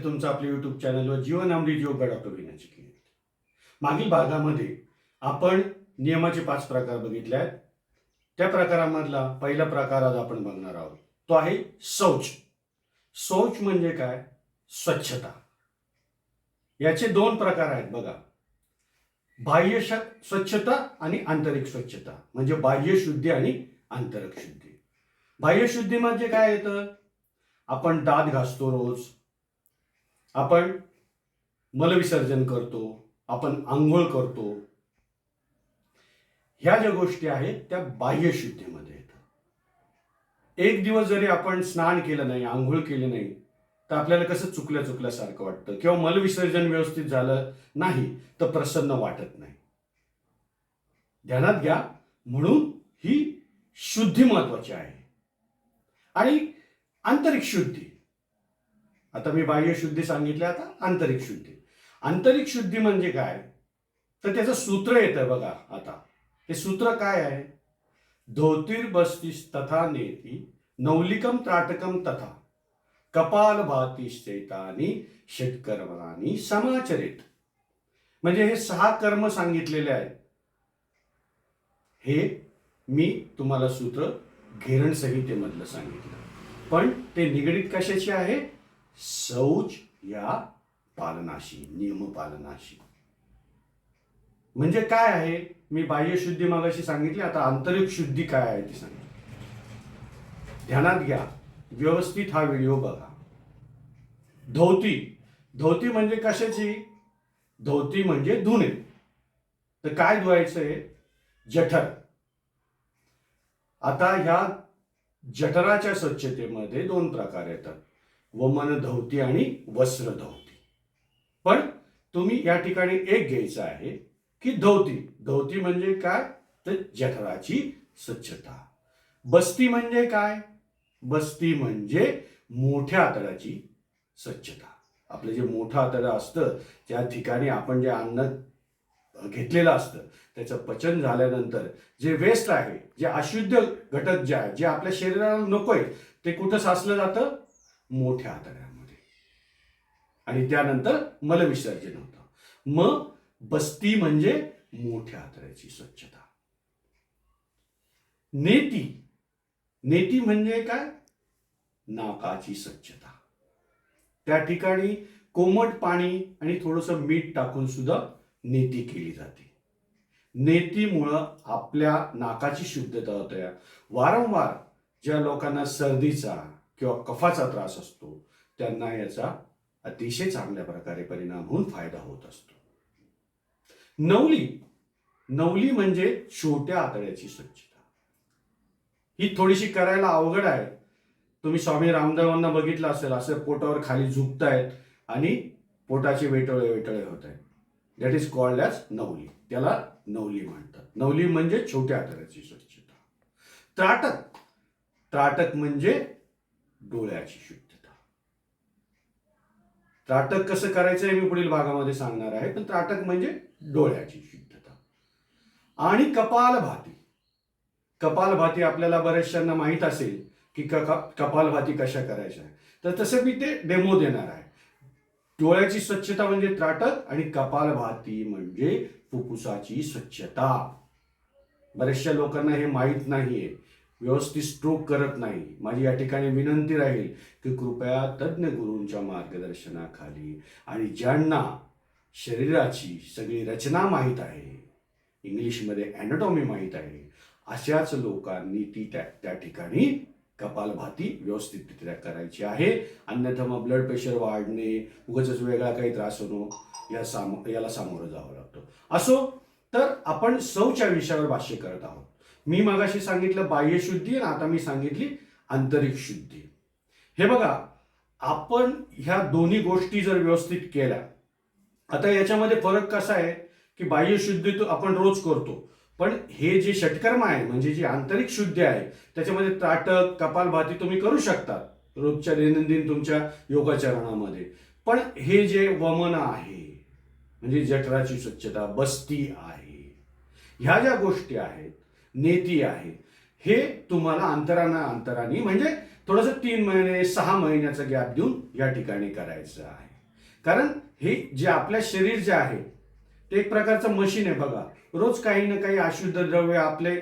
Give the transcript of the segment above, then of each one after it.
स्वागत तुमचं आपल्या युट्यूब चॅनलवर जीवन अमृत योग डॉक्टर विनाची मागील भागामध्ये आपण नियमाचे पाच प्रकार बघितले आहेत त्या प्रकारामधला पहिला प्रकार आज आपण बघणार आहोत. तो आहे शौच. शौच म्हणजे काय? स्वच्छता. याचे दोन प्रकार आहेत बघा. बाह्य श- स्वच्छता आणि आंतरिक स्वच्छता. म्हणजे बाह्य शुद्धी आणि आंतरिक शुद्धी. बाह्य शुद्धी म्हणजे काय येतं? आपण दात घासतो रोज. आपण मलविसर्जन करतो आपण आंघोळ करतो. ह्या ज्या गोष्टी आहेत त्या बाह्य शुद्धीमध्ये येतात. एक दिवस जरी आपण स्नान केलं नाही आंघोळ केली नाही तर आपल्याला कसं चुकल्या चुकल्यासारखं वाटतं? किंवा मलविसर्जन व्यवस्थित झालं नाही तर प्रसन्न वाटत नाही. ध्यानात घ्या. म्हणून ही शुद्धी महत्वाची आहे. आणि आंतरिक शुद्धी. आता मी बाह्य शुद्धी सांगितलं आता आंतरिक शुद्धी. आंतरिक शुद्धी म्हणजे काय? तर त्याचं सूत्र येतं बघा आता. ते सूत्र काय आहे? धोतीर बस्तीस तथा नेती नौलिकम त्राटकम तथा कपाल भातीश्चैतानी षटकर्मानी समाचरित. म्हणजे हे सहा कर्म सांगितलेले आहेत. हे मी तुम्हाला सूत्र घेरण संहितेमधलं सांगितलं. पण ते निगडीत कशाशी आहे? शौच या पालनाशी नियम पालनाशी. म्हणजे काय आहे? मी बाह्य शुद्धी मागाशी सांगितली आता आंतरिक शुद्धी काय आहे ती सांगितली ध्यानात घ्या. व्यवस्थित हा व्हिडिओ बघा. धोती. धोती म्हणजे कशाची? धोती म्हणजे धुणे. तर काय धुवायचंय? जठर. आता ह्या जठराच्या स्वच्छतेमध्ये दोन प्रकार येतात. वमन धवती आणि वस्त्र धवती पण तुम्ही या ठिकाणी एक घ्यायचं आहे की धवती धवती म्हणजे काय? तर जठराची स्वच्छता. बस्ती म्हणजे काय? बस्ती म्हणजे मोठ्या आतड्याची स्वच्छता. आपलं जे मोठं आतडं असतं त्या ठिकाणी आपण जे अन्न घेतलेलं असतं त्याचं पचन झाल्यानंतर जे वेस्ट आहे जे अशुद्ध घटक जे आहे जे आपल्या शरीराला नको आहे ते कुठं साचलं जातं? मोठ्या आतड्यामध्ये. आणि त्यानंतर मलविसर्जन होतं. मग बस्ती म्हणजे मोठ्या आतड्याची स्वच्छता. नेती नेती म्हणजे काय? नाकाची स्वच्छता. त्या ठिकाणी कोमट पाणी आणि थोडंसं मीठ टाकून सुद्धा नेती केली जाते. नेतीमुळं आपल्या नाकाची शुद्धता होते. वारंवार ज्या लोकांना सर्दीचा किंवा कफाचा त्रास असतो त्यांना याचा अतिशय चांगल्या प्रकारे परिणाम होऊन फायदा होत असतो. नवली नवली म्हणजे छोट्या आतड्याची स्वच्छता. ही थोडीशी करायला अवघड आहे. तुम्ही स्वामी रामदेवांना बघितलं असेल असं पोटावर खाली झुकतायत आणि पोटाचे वेटळे वेटळे होत आहेत दॅट इज कॉल्ड ॲज नवली. त्याला नवली म्हणतात. नवली म्हणजे छोट्या आतड्याची स्वच्छता. त्राटक. त्राटक म्हणजे डोळ्याची शुद्धता. त्राटक कसं करायचं हे मी पुढील भागामध्ये सांगणार आहे पण त्राटक म्हणजे डोळ्याची शुद्धता. आणि कपालभाती. कपालभाती आपल्याला बऱ्याचशांना माहीत असेल की क कपालभाती कशा करायच्या. तर तसं मी ते डेमो देणार आहे. डोळ्याची स्वच्छता म्हणजे त्राटक आणि कपालभाती म्हणजे फुफ्फुसाची स्वच्छता. बऱ्याचशा लोकांना हे माहीत नाहीये. व्यवस्थित स्ट्रोक करत नाही. माझी या ठिकाणी विनंती राहील की कृपया तज्ज्ञ गुरूंच्या मार्गदर्शनाखाली आणि ज्यांना शरीराची सगळी रचना माहीत आहे इंग्लिशमध्ये अॅनाटॉमी माहीत आहे अशाच लोकांनी ती त्या त्या ठिकाणी कपालभाती व्यवस्थितरित्या करायची आहे. अन्यथा मग ब्लड प्रेशर वाढणे उगाच वेगळा काही त्रास होणं या साम याला सामोरं जावं लागतं. असो तर आपण सौच्या विषयावर भाष्य करत आहोत. मी मागाशी सांगितलं बाह्य शुद्धी आणि आता मी सांगितली आंतरिक शुद्धी. हे बघा आपण ह्या दोन्ही गोष्टी जर व्यवस्थित केल्या आता याच्यामध्ये फरक कसा आहे की बाह्य शुद्धी तो आपण रोज करतो पण हे जे षटकर्म आहे म्हणजे जी आंतरिक शुद्धी आहे त्याच्यामध्ये त्राटक कपालभाती तुम्ही करू शकता रोजच्या दैनंदिन तुमच्या योगाचरणामध्ये. पण हे जे वमन आहे म्हणजे जठराची स्वच्छता बस्ती आहे ह्या ज्या गोष्टी आहेत नेती आहे. हे तुम्हाला अंतराना अंतराने म्हणजे थोडंसं तीन महिने सहा महिन्याचा गॅप देऊन या ठिकाणी करायचं आहे. कारण हे जे आपल्या शरीर जे आहे ते एक प्रकारचं मशीन आहे बघा. रोज काही ना काही अशुद्ध द्रव्य आपले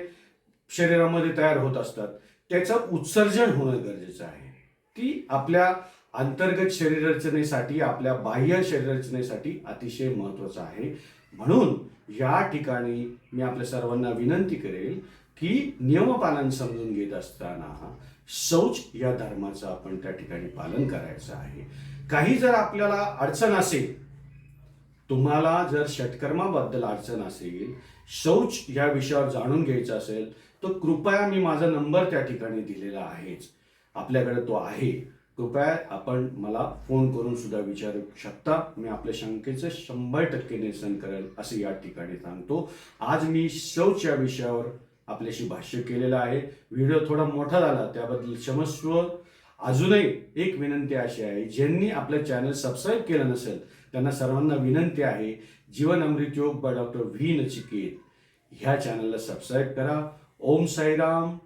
शरीरामध्ये तयार होत असतात. त्याचं उत्सर्जन होणं गरजेचं आहे. ती आपल्या अंतर्गत शरीररचनेसाठी आपल्या बाह्य शरीररचनेसाठी अतिशय महत्वाचं आहे. म्हणून या ठिकाणी मी आपल्या सर्वांना विनंती करेल की नियमपालन समजून घेत असताना शौच या धर्माचं आपण त्या ठिकाणी पालन करायचं आहे. काही जर आपल्याला अडचण असेल तुम्हाला जर षटकर्माबद्दल अडचण असेल शौच या विषयावर जाणून घ्यायचं असेल तर कृपया मी माझा नंबर त्या ठिकाणी दिलेला आहेच. आपल्याकडे तो आहे. कृपया आपण मला फोन करून सुद्धा विचारू शकता. मी आपल्या शंकेचं शंभर टक्के निरसन करेल असं या ठिकाणी सांगतो. आज मी शौच या विषयावर आपल्याशी भाष्य केलेलं आहे. व्हिडिओ थोडा मोठा झाला त्याबद्दल क्षमस्व. अजूनही एक विनंती अशी आहे ज्यांनी आपलं चॅनल सबस्क्राईब केलं नसेल त्यांना सर्वांना विनंती आहे जीवन अमृत योग बाय डॉक्टर व्ही नचिकेत. ह्या चॅनलला सबस्क्राईब करा. ओम साईराम.